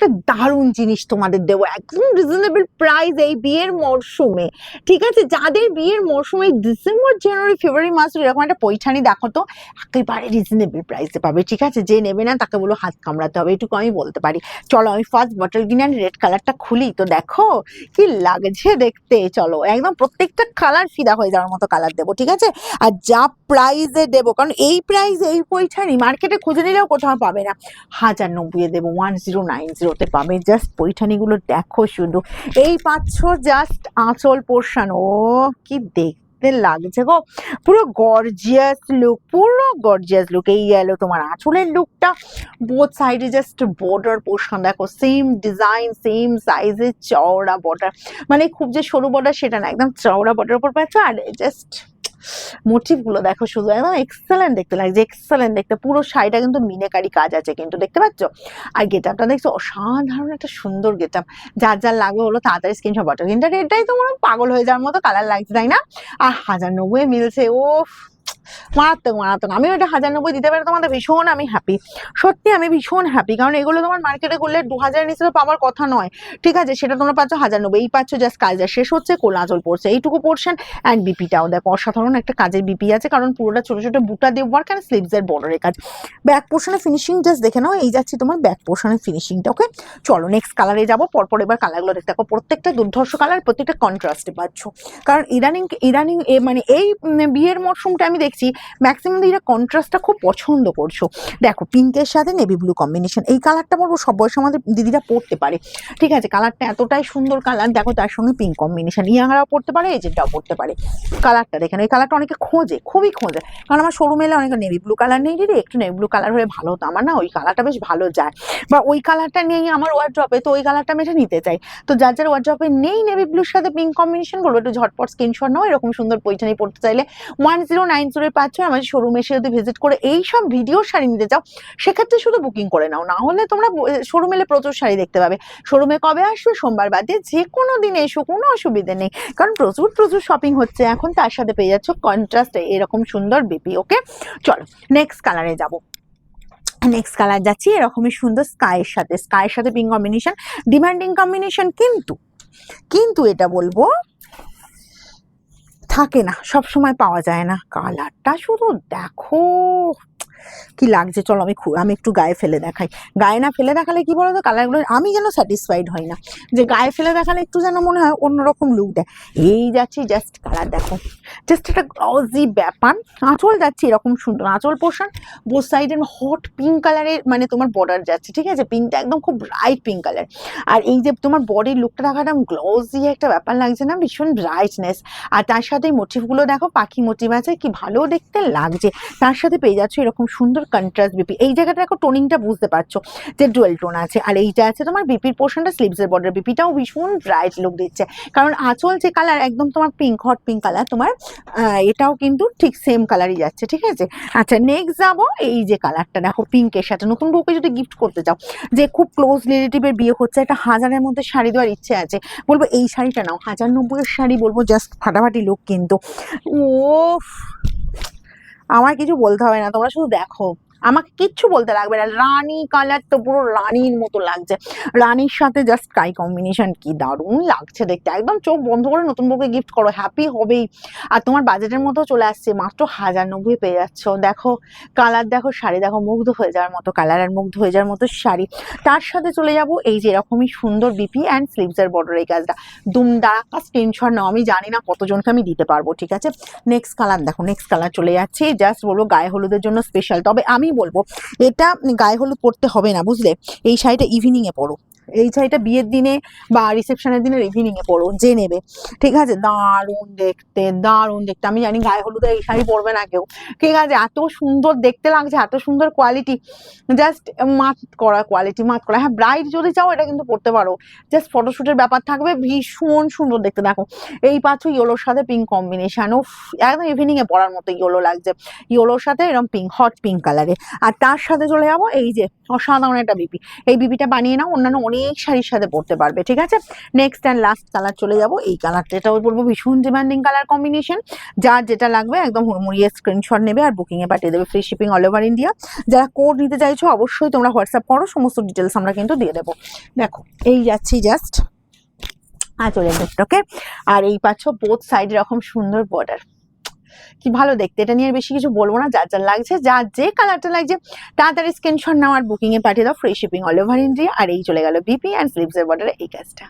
একটা দারুণ জিনিস তোমাদের দেবো, একদম রিজনেবল প্রাইস এই বিয়ের মরশুমে। ঠিক আছে? যাদের বিয়ের মরশুমে ডিসেম্বর জানুয়ারি ফেব্রুয়ারি মাস এরকম একটা পৈঠানি দেখো তো, একেবারে রিজনেবল প্রাইসে পাবে, ঠিক আছে? যে নেবে না তাকে বলো হাত কামড়াতে হবে, এটুকু আমি বলতে পারি। চলো আমি ফার্স্ট বটল কিনে রেড কালারটা খুলি। তো দেখো, কি লাগছে দেখতে, চলো। একদম প্রত্যেকটা কালার ফিদা হয়ে যাওয়ার মতো কালার দেবো, ঠিক আছে? আর যা প্রাইসে দেবো, কারণ এই প্রাইসে এই পৈঠানি মার্কেটে খুঁজে নিলেও কোথাও পাবে না। হাজার নব্বই দেবো ওয়ান জিরো নাইন জিরোতে পাবে। জাস্ট পৈঠানিগুলো দেখো শুধু। এই পাচ্ছ জাস্ট আঁচল পোর্শন ও, কি দেখতে লাগছে গো। পুরো গর্জিয়াস লুক পুরো গর্জিয়াস লুক এই গেলো তোমার আঁচলের লুকটা বোথ সাইডে জাস্ট বর্ডার পোর্শন দেখো সেম ডিজাইন সেম সাইজের চওড়া বর্ডার মানে খুব যে সরু বর্ডার সেটা না, একদম চওড়া বর্ডার উপর পাচ্ছ আর জাস্ট মোটিভগুলো দেখো শুধু একদম এক্সেলেন্ট দেখতে লাগছে এক্সেলেন্ট দেখতে। পুরো শাড়িটা কিন্তু মিনেকারি কাজ আছে কিন্তু, দেখতে পাচ্ছ? আর গেট আপটা দেখছ, অসাধারণ একটা সুন্দর গেট আপ যার যার লাগবে হলো তাড়াতাড়ি স্ক্রিনশট পাঠাও। কিন্তু এটাই তো মনে পাগল হয়ে যাওয়ার মতো কালার লাগছে, তাই না? আর হাজার নব্বই মিলছে ও মারাত্মক মারাত্মক। আমিও এটা হাজার নব্বই দিতে পারে তোমাদের ভীষণ আমি হ্যাপি সত্যি আমি ভীষণ হ্যাপি কারণ এগুলো তোমার মার্কেটে করলে দু হাজার নিচে তো পাওয়ার কথা নয়। ঠিক আছে, সেটা তোমরা পাচ্ছ হাজার নব্বই এই পাচ্ছ জাস্ট কাজটা শেষ হচ্ছে কোল আঁচল পড়ছে এইটুকু পোর্শন অ্যান্ড বিপিটাও দেখো, অসাধারণ একটা কাজের বিপি আছে, কারণ পুরোটা ছোট ছোট বুটা দিয়ে ওয়ার্ক অ্যান্ড স্লিভস এর বর্ডারের কাজ ব্যাক পোর্শনের ফিনিশিং জাস্ট দেখে নাও, এই যাচ্ছে তোমার ব্যাক পোর্শনের ফিনিশিংটা ওকে চলো নেক্সট কালারে যাব, পরপর এবার কালারগুলো দেখতে দেখো প্রত্যেকটা দুর্ধর্ষ কালার প্রত্যেকটা কন্ট্রাস্টে পাচ্ছ। কারণ ইদানিং ইদানিং মানে এই বিয়ের মরশুমটা আমি দেখছি ম্যাক্সিমাম দিদিরা কন্ট্রাস্টটা খুব পছন্দ করছ। দেখো পিঙ্কের সাথে নেভি ব্লু কম্বিনেশন এই কালারটা বলব সব বয়সে আমাদের দিদিরা পড়তে পারে। ঠিক আছে কালারটা এতটাই সুন্দর কালার দেখো তার সঙ্গে পিঙ্ক কম্বিনেশন ইয়াংরাও পড়তে পারে এজেন্টটাও পড়তে পারে। কালারটা দেখেন এই কালারটা অনেকে খোঁজে, খুবই খোঁজে। কারণ আমার শোরুমে এলে অনেকে নেভি ব্লু কালার নেই দিদি একটু নেভি ব্লু কালার হলে ভালো হতো। আমার না ওই কালারটা বেশ ভালো যায়। বা ওই কালারটা নেই আমার ওয়ার্ড্রপে তো ওই কালারটা আমি এটা নিতে চাই। তো যার যার ওয়ার্ড্রপে নেই নেভি ব্লুর সাথে পিঙ্ক কম্বিনেশন বলব একটু ঝটপট স্ক্রিনশট নাও, এরকম সুন্দর পৈঠানি পড়তে চাইলে ওয়ান জিরো নাইন জিরো পাচ্ছ, আমাদের শোরুমে এসে যদি ভিজিট করে এই সব ভিডিও শাড়ি নিতে চাও, সেক্ষেত্রে শুধু বুকিং করে নাও। না হলে তোমরা শোরুমে এলে প্রচুর শাড়ি দেখতে পাবে। শোরুমে কবে আসবে? সোমবার বাদে যে কোনো দিন এসো, কোনো অসুবিধে নেই। কারণ প্রচুর প্রচুর শপিং হচ্ছে। এখন তার সাথে পেয়ে যাচ্ছ কন্ট্রাস্ট এরকম সুন্দর বিপি ওকে চলো নেক্সট কালারে যাব। নেক্সট কালার যাচ্ছি, এরকমই সুন্দর স্কাইয়ের সাথে। স্কাইয়ের সাথে পিঙ্ক কম্বিনেশন ডিমান্ডিং কম্বিনেশন কিন্তু কিন্তু এটা বলব থাকে না, সব সময় পাওয়া যায় না। কালারটা শুধু দেখো, কি লাগছে, চলো আমি আমি একটু গায়ে ফেলে দেখাই। গায়ে না ফেলে দেখালে কি বলতো, কালারগুলো, আমি যেন স্যাটিসফাইড হই না। যে গায়ে ফেলে দেখালে একটু যেন মনে হয় অন্যরকম লুক দেয়। এই যাচ্ছি জাস্ট কালার দেখো। জাস্ট একটা গ্লজি ব্যাপার। আঁচল যাচ্ছে এরকম সুন্দর। আঁচল পোর্শন বোথ সাইডের হট পিঙ্ক কালারের মানে তোমার বর্ডার যাচ্ছে, ঠিক আছে? পিঙ্কটা একদম খুব ব্রাইট পিঙ্ক কালার আর এই যে তোমার বডির লুকটা দেখাটা গ্লজি একটা ব্যাপার লাগছে না? ভীষণ ব্রাইটনেস আর তার সাথে এই মোটিভগুলো দেখো, পাখি মোটিভ আছে, কি ভালো দেখতে লাগছে। তার সাথে পেয়ে যাচ্ছ এরকম সুন্দর কন্ট্রাস্ট বিপি এই জায়গাটা দেখো টোনিংটা বুঝতে পারছ যে ডুয়েল টোন আছে। আর এইটা আছে তোমার বিপির পোর্শনটা স্লিভসের বর্ডার বিপিটাও ভীষণ ব্রাইট লুক দিচ্ছে। কারণ আঁচল যে কালার একদম তোমার পিঙ্ক হট পিঙ্ক কালার তোমার এটাও কিন্তু ঠিক সেম কালারই যাচ্ছে, ঠিক আছে? আচ্ছা নেক্সট যাব এই যে কালারটা দেখো পিঙ্কের সাথে। নতুন বউকে যদি গিফট করতে চাও, যে খুব ক্লোজ রিলেটিভের বিয়ে হচ্ছে, একটা হাজারের মধ্যে শাড়ি দেওয়ার ইচ্ছে আছে, বলব এই শাড়িটা নাও হাজার নব্বইয়ের শাড়ি বলব জাস্ট ফাটাফাটি লোক কিন্তু। ও আমার কিছু বলতে হবে না, তোমরা শুধু দেখো। আমাকে কিচ্ছু বলতে লাগবে না। রানী কালার তো পুরো রানীর মতো লাগছে। রানীর সাথে জাস্ট স্কাই কম্বিনেশন কি দারুণ লাগছে দেখতে। একদম চোখ বন্ধ করে নতুন বউকে গিফট করো হ্যাপি হবেই। আর তোমার বাজেটের মতো চলে আসছে, মাত্র হাজার নব্বই পেয়ে যাচ্ছ। দেখো কালার দেখো, শাড়ি দেখো, মুগ্ধ হয়ে যাওয়ার মতো কালার আর মুগ্ধ হয়ে যাওয়ার মতো শাড়ি। তার সাথে চলে যাব এই যে এরকমই সুন্দর বিপি অ্যান্ড স্লিভসের বর্ডার এই কাজটা। দাঁড়াকা স্ক্রিনশট নাও, আমি জানি না কতজনকে আমি দিতে পারব, ঠিক আছে? নেক্সট কালার দেখো নেক্সট কালার চলে যাচ্ছে। জাস্ট বলব, গায়ে হলুদের জন্য স্পেশাল তবে আমি বলব এটা গায়ে হলুদ পরতে হবে না বুঝলে? এই শাড়িটা ইভিনিং এ পরো। এই শাড়িটা বিয়ের দিনে বা রিসেপশনের দিনে ইভিনিং এ পরো, যে নেবে। ঠিক আছে? দারুণ দেখতে দারুণ দেখতে। আমি জানি গায়ে হলুদে এই শাড়ি পরবে না কেউ। ঠিক আছে? এত সুন্দর দেখতে লাগছে, এত সুন্দর কোয়ালিটি জাস্ট মাত করা কোয়ালিটি মাত করা। হ্যাঁ ব্রাইট যদি চাও এটা কিন্তু পড়তে পারো। জাস্ট ফটোশ্যুটের ব্যাপার থাকবে, ভীষণ সুন্দর দেখতে। দেখো, এই পাচ্ছ ইয়োলোর সাথে পিঙ্ক কম্বিনেশন ও একদম ইভিনিং এ পরার মতো ইয়োলো লাগছে। ইয়োলোর সাথে এরকম পিঙ্ক হট পিঙ্ক কালারে আর তার সাথে চলে যাব এই যে অসাধারণ একটা বিপি এই বিপিটা বানিয়ে নাও, অন্যান্য অনেক অনেক শাড়ির সাথে পরতে পারবে, ঠিক আছে? নেক্সট অ্যান্ড লাস্ট কালার চলে যাব। এই কালারটা এটাও বলব, ভীষণ ডিমান্ডিং কালার কম্বিনেশন যার যেটা লাগবে, একদম হুড়মুড়িয়ে স্ক্রিনশট নেবে আর বুকিংয়ে পাঠিয়ে দেবে free shipping all over India যারা কোড নিতে চাইছো, অবশ্যই তোমরা হোয়াটসঅ্যাপ করো, সমস্ত ডিটেলস আমরা কিন্তু দিয়ে দেবো। দেখো, এই যাচ্ছি জাস্ট আঁচলের দিকটাকে আর এই পাচ্ছ বোথ সাইড এরকম সুন্দর বর্ডার কি ভালো দেখতে, এটা নিয়ে বেশি কিছু বলব না যার যার লাগছে যার যে কালারটা লাগছে, তাড়াতাড়ি স্ক্রিনশট নাও আর বুকিংয়ে পাঠিয়ে দাও free shipping all over India আর এই চলে গেল বিপি অ্যান্ড ফ্লিপসের বর্ডারে এই কাজটা।